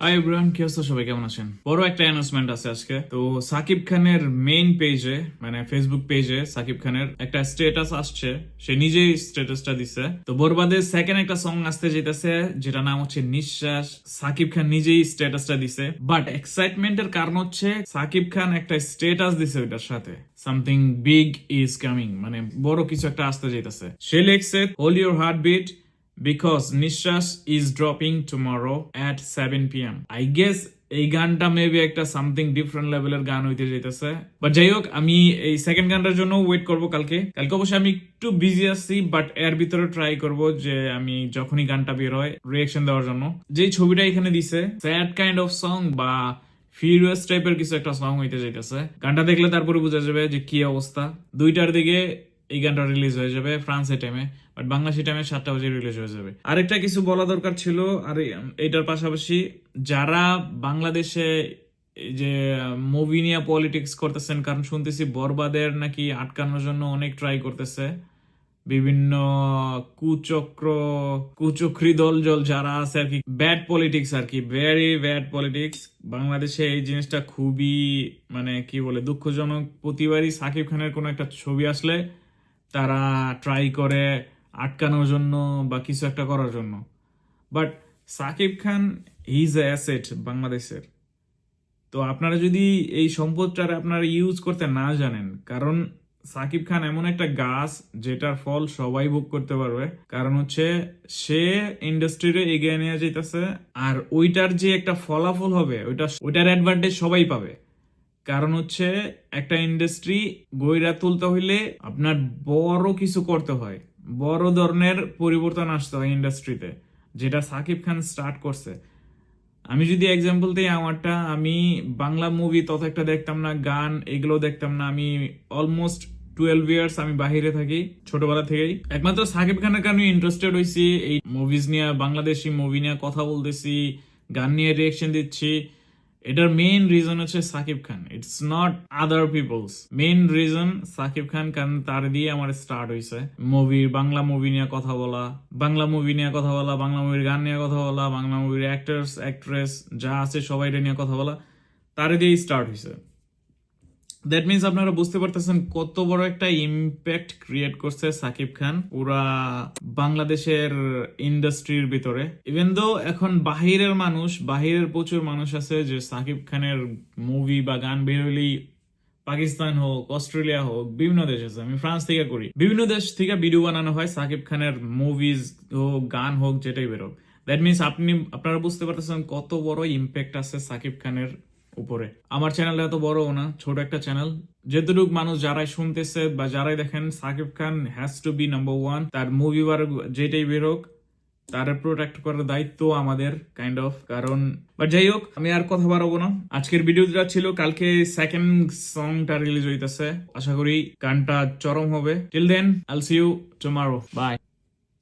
Hi everyone কি সবাই কেমন আছেন? বড় একটা অ্যানাউন্সমেন্ট আছে আজকে। তো সাকিব খানের মেইন পেজে মানে ফেসবুক পেজে সাকিব খানের একটা আসছে। সে নিজেই দিছে। তো বরবাদের সেকেন্ড একটা সং আসতে যেতেছে যেটা নাম হচ্ছে নিঃশ্বাস। সাকিব খান নিজেই স্ট্যাটাসটা দিছে। বাট এক্সাইটমেন্টের কারণ হচ্ছে সাকিব খান একটা স্ট্যাটাস দিছে ওইটার সাথে। সামথিং বিগ ইজ কামিং মানে বড় কিছু একটা আসতে যেতেছে। সে লিখছে hold your heart beat because নিঃশ্বাস is dropping tomorrow at seven P M I guess এই গানটা মেবি একটা সামথিং ডিফারেন্ট লেভেলের গান হইতে যেতেছে বাট যাই হোক, আমি এই সেকেন্ড গানটার জন্য ওয়েট করব কালকে। কালকে অবশ্যই আমি একটু বিজি আছি বাট এর ভিতরে ট্রাই করব যে আমি যখনই গানটা বের হয় রিয়েকশন দেওয়ার জন্য। যেই ছবিটা এখানে দিছে স্যাড কাইন্ড অফ সং বা ফিউরিয়াস টাইপের কিছু একটা সং হইতে যাইতেছে। গানটা দেখলে তারপরে বোঝা যাবে যে কি অবস্থা। দুইটার দিকে এই গানটা রিলিজ হয়ে যাবে ফ্রান্সের টাইমে বাট বাংলাদেশি টাইমে সাতটা বাজে রিলিজ হয়ে যাবে। আরেকটা কিছু বলা দরকার ছিল, আর এটার পাশাপাশি যারা বাংলাদেশে যে মুভি নিয়ে পলিটিক্স করতেছেন, কারণ শুনতেছি বরবাদের নাকি আটকানোর জন্য অনেক ট্রাই করতেছে। বিভিন্ন কুচক্র, কুচক্রি দল জল যারা আছে আর কি ব্যাড পলিটিক্স আর কি ভেরি ব্যাড পলিটিক্স বাংলাদেশে এই জিনিসটা খুবই মানে কি বলে, দুঃখজনক। প্রতিবারই সাকিব খানের কোনো একটা ছবি আসলে তারা ট্রাই করে আটকানোর জন্য বা কিছু একটা করার জন্য। But Shakib Khan is a asset বাংলাদেশের। তো আপনারা যদি এই সম্পদটার আপনারা ইউজ করতে না জানেন, কারণ সাকিব খান এমন একটা গাছ যেটার ফল সবাই ভোগ করতে পারবে। কারণ হচ্ছে সে ইন্ডাস্ট্রিরে এগিয়ে নিয়ে যেতেছে আর ওইটার যে একটা ফলাফল হবে, ওইটা ওইটার অ্যাডভান্টেজ সবাই পাবে। কারণ হচ্ছে একটা ইন্ডাস্ট্রি গইরা তুলতে হইলে আপনার বড় কিছু করতে হয়। বড় ধরনের পরিবর্তন আসতে হয় ইন্ডাস্ট্রিতে যেটা সাকিব খান স্টার্ট করছে। আমি যদি এক্সাম্পল দিই আমারটা, আমি বাংলা মুভি তত একটা দেখতাম না, গান এগুলো দেখতাম না। আমি অলমোস্ট টুয়েলভ ইয়ার্স আমি বাহিরে থাকি, ছোটবেলা থেকেই। একমাত্র সাকিব খানের কারণে ইন্টারেস্টেড হয়েছি এই মুভিজ নিয়ে, বাংলাদেশি মুভি নিয়ে কথা বলতেছি, গান নিয়ে রিয়েকশন দিচ্ছি। এটার মেইন রিজন হচ্ছে Shakib Khan. It's not other people's main reason Shakib Khan, কারণ তার দিয়ে আমার স্টার্ট হয়েছে মুভি বাংলা মুভি নিয়ে কথা বলা, বাংলা মুভি নিয়ে কথা বলা, বাংলা মুভির গান নিয়ে কথা বলা, বাংলা মুভির অ্যাক্টার্স অ্যাক্ট্রেস যা আছে সবাই নিয়ে কথা বলা, তার দিয়েই স্টার্ট হয়েছে দ্যাট মিনস আপনারা বুঝতে পারতেছেন কত বড় একটা ইম্প্যাক্ট ক্রিয়েট করছে সাকিব খান। পুরা বাংলাদেশের ইন্ডাস্ট্রির ভিতরে। ইভেন দো এখন বাহিরের মানুষ, বাহিরের প্রচুর মানুষ আছে যে সাকিব খানের মুভি বা গান বের হলেই পাকিস্তান হোক, অস্ট্রেলিয়া হোক, বিভিন্ন দেশ আছে। আমি ফ্রান্স থেকে করি। বিভিন্ন দেশ থেকে ভিডিও বানানো হয় সাকিব খানের মুভিজ হোক, গান হোক, যেটাই বেরোক দ্যাট মিনস আপনি, আপনারা বুঝতে পারতেছেন কত বড় ইম্প্যাক্ট আছে সাকিব খানের উপরে। আমার চ্যানেলটা এত বড়ও না, ছোট একটা চ্যানেল যেতটুক মানুষ যারাই শুনতেছে বা যারাই দেখেন, Shakib Khan has to be number one তার মুভি বার যেটাই বেরোক তার প্রোটেক্ট করার দায়িত্ব আমাদের কাইন্ড অফ কারণ বাট যাই হোক, আমি আর কথা বাড়াবো না। আজকের ভিডিওটা ছিল, কালকে সেকেন্ড সংটা রিলিজ হইতেছে। আশা করি গানটা চরম হবে। Till then I'll see you tomorrow bye